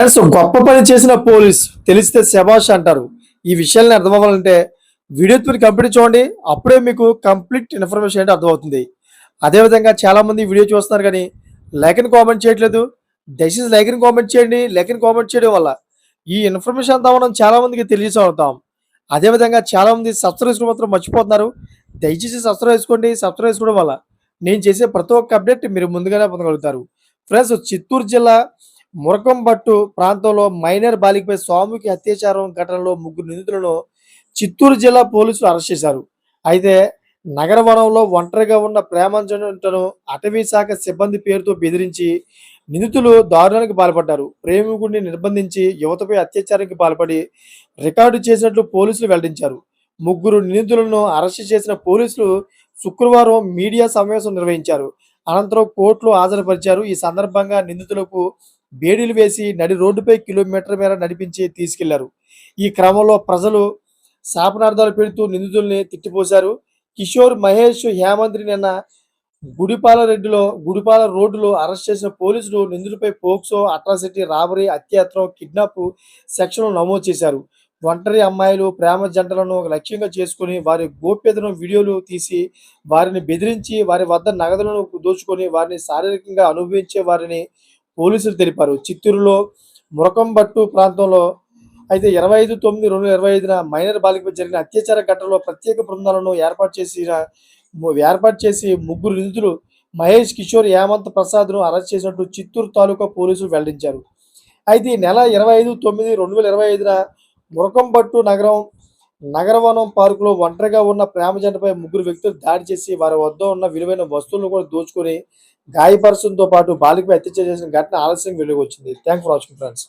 Friends గొప్ప పని చేసిన పోలీస్ తెలిస్తే శబాష్ అంటారు. ఈ విషయాన్ని అర్థం అవ్వాలంటే వీడియో మీరు కంప్లీట్ చూడండి. అప్పుడే మీకు కంప్లీట్ ఇన్ఫర్మేషన్ అంటే అర్థమవుతుంది. అదేవిధంగా చాలామంది వీడియో చూస్తున్నారు కానీ లైక్ కామెంట్ చేయట్లేదు. దయచేసి లైక్ కామెంట్ చేయండి. లైక్ కామెంట్ చేయడం వల్ల ఈ ఇన్ఫర్మేషన్ అంతా మనం చాలామందికి తెలియజేస్తాం అదేవిధంగా చాలామంది సబ్స్క్రైబ్ చేసుకోవడం మాత్రం మర్చిపోతున్నారు. దయచేసి సబ్స్క్రైబ్ చేసుకోండి. సబ్స్క్రైబ్ చేసుకోవడం వల్ల నేను చేసే ప్రతి ఒక్క అప్డేట్ మీరు ముందుగానే పొందగలుగుతారు. ఫ్రెండ్స్ చిత్తూరు జిల్లా మురకంబట్టు ప్రాంతంలో మైనర్ బాలికపై స్వామికి అత్యాచారం ఘటనలో ముగ్గురు నిందితులను చిత్తూరు జిల్లా పోలీసులు అరెస్ట్ చేశారు. అయితే నగర వనంలో ఒంటరిగా ఉన్న ప్రేమంజను అటవీ శాఖ సిబ్బంది పేరుతో బెదిరించి నిందితులు దారుణానికి పాల్పడ్డారు. ప్రేమికుడిని నిర్బంధించి యువతపై అత్యాచారానికి పాల్పడి రికార్డు చేసినట్లు పోలీసులు వెల్లడించారు. ముగ్గురు నిందితులను అరెస్ట్ చేసిన పోలీసులు శుక్రవారం మీడియా సమావేశం నిర్వహించారు. అనంతరం కోర్టులో హాజరుపరిచారు. ఈ సందర్భంగా నిందితులకు బేడీలు వేసి నడి రోడ్డుపై కిలోమీటర్ మేర నడిపించి తీసుకెళ్ళారు. ఈ క్రమంలో ప్రజలు శాపనార్థాలు పెడుతూ నిందితుల్ని తిట్టిపోశారు. కిషోర్ మహేష్ హేమంత్రి నిన్న గుడిపాల రెడ్డిలో గుడిపాల రోడ్డులో అరెస్ట్ చేసిన పోలీసులు నిందితులపై పోక్సో అట్రాసిటీ రాబరీ అత్యాత్రం కిడ్నాప్ సెక్షన్లు నమోదు చేశారు. ఒంటరి అమ్మాయిలు ప్రేమ జంటలను లక్ష్యంగా చేసుకుని వారి గోప్యతను వీడియోలు తీసి వారిని బెదిరించి వారి వద్ద నగదులను దోచుకొని వారిని శారీరకంగా అనుభవించే వారిని పోలీసులు తెలిపారు. చిత్తూరులో మురకంబట్టు ప్రాంతంలో అయితే ఇరవై ఐదు తొమ్మిది రెండు వేల ఇరవై ఐదున మైనర్ బాలికపై జరిగిన అత్యాచార ఘటనలో ప్రత్యేక బృందాలను ఏర్పాటు చేసిన ఏర్పాటు చేసి ముగ్గురు నిందితులు మహేష్ కిషోర్ హేమంత్ ప్రసాద్ను అరెస్ట్ చేసినట్టు చిత్తూరు తాలూకా పోలీసులు వెల్లడించారు. అయితే నెల ఇరవై ఐదు తొమ్మిది రెండు వేల ఇరవై ఐదున మురకంబట్టు నగరం నగరవనం పార్కులో ఒంటరిగా ఉన్న ప్రేమ జంటపై ముగ్గురు వ్యక్తులు దాడి చేసి వారి వద్ద ఉన్న విలువైన వస్తువులను కూడా దోచుకొని గాయపరచడంతో పాటు బాలికపై హత్య చేసిన ఘటన ఆలస్యం వెలుగు వచ్చింది థ్యాంక్ ఫర్ వాచింగ్ ఫ్రెండ్స్